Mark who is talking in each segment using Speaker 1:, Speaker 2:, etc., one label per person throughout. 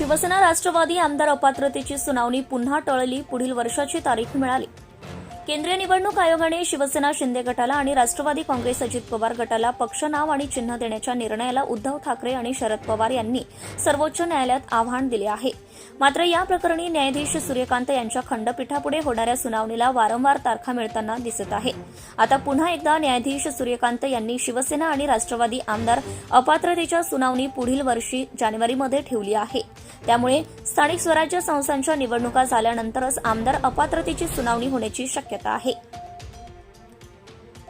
Speaker 1: शिवसेना राष्ट्रवादी आमदार अपात्रतेची सुनावणी पुन्हा टळली. पुढील वर्षाची तारीख मिळाली. केंद्रीय निवडणूक आयोगाने शिवसेना शिंदे गटाला आणि राष्ट्रवादी काँग्रेस अजित पवार गटाला पक्ष नाव आणि चिन्ह देण्याच्या निर्णयाला उद्धव ठाकरे आणि शरद पवार यांनी सर्वोच्च न्यायालयात आव्हान दिले आहे. मात्र या प्रकरणी न्यायाधीश सूर्यकांत यांच्या खंडपीठापुढे होणाऱ्या सुनावणीला वारंवार तारखा मिळताना दिसत आहे. आता पुन्हा एकदा न्यायाधीश सूर्यकांत यांनी शिवसेना आणि राष्ट्रवादी आमदार अपात्रतेच्या सुनावणी पुढील वर्षी जानेवारीमध्ये ठेवली आहे. त्यामुळे स्थानिक स्वराज्य संस्थांच्या निवडणुका झाल्यानंतरच आमदार अपात्रतेची सुनावणी होण्याची शक्यता आहे.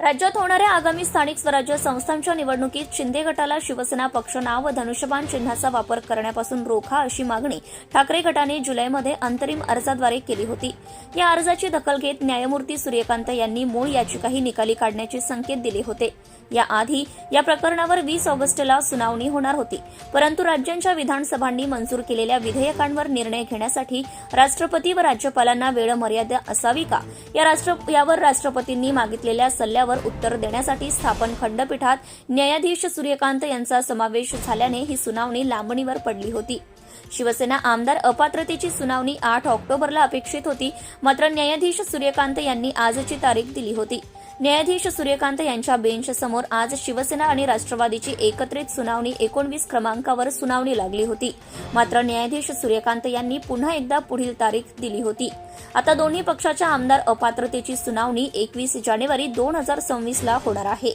Speaker 1: राज्यात होणाऱ्या आगामी स्थानिक स्वराज्य संस्थांच्या निवडणुकीत शिंदे गटाला शिवसेना पक्ष नाव व धनुष्यबाण चिन्हाचा वापर करण्यापासून रोखा अशी मागणी ठाकरे गटाने जुलैमध्ये अंतरिम अर्जाद्वारे केली होती. या अर्जाची दखल घेत न्यायमूर्ती सूर्यकांत यांनी मूळ याचिकाही निकाली काढण्याचे संकेत दिले होते. याआधी या प्रकरणावर वीस ऑगस्टला सुनावणी होणार होती. परंतु राज्यांच्या विधानसभांनी मंजूर केलेल्या विधेयकांवर निर्णय घेण्यासाठी राष्ट्रपती व राज्यपालांना वेळ मर्यादा असावी का? या राष्ट्र यावर राष्ट्रपतींनी मागितलेल्या सल्ल्यावर उत्तर देण्यासाठी स्थापन खंडपीठात न्यायाधीश सूर्यकांत यांचा समावेश झाल्याने ही सुनावणी लांबणीवर पडली होती. शिवसेना आमदार अपात्रतेची सुनावणी आठ ऑक्टोबरला अपेक्षित होती मात्र न्यायाधीश सूर्यकांत यांनी आजची तारीख दिली होती. न्यायाधीश सूर्यकांत यांच्या बेंचसमोर आज शिवसेना आणि राष्ट्रवादीची एकत्रित सुनावणी एकोणवीस क्रमांकावर सुनावणी लागली होती. मात्र न्यायाधीश सूर्यकांत यांनी पुन्हा एकदा पुढील तारीख दिली होती. आता दोन्ही पक्षाच्या आमदार अपात्रतेची सुनावणी एकवीस जानेवारी दोन हजार सव्वीस ला होणार आहे.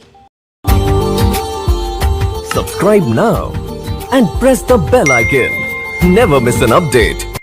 Speaker 2: Subscribe now and press the bell icon never miss an update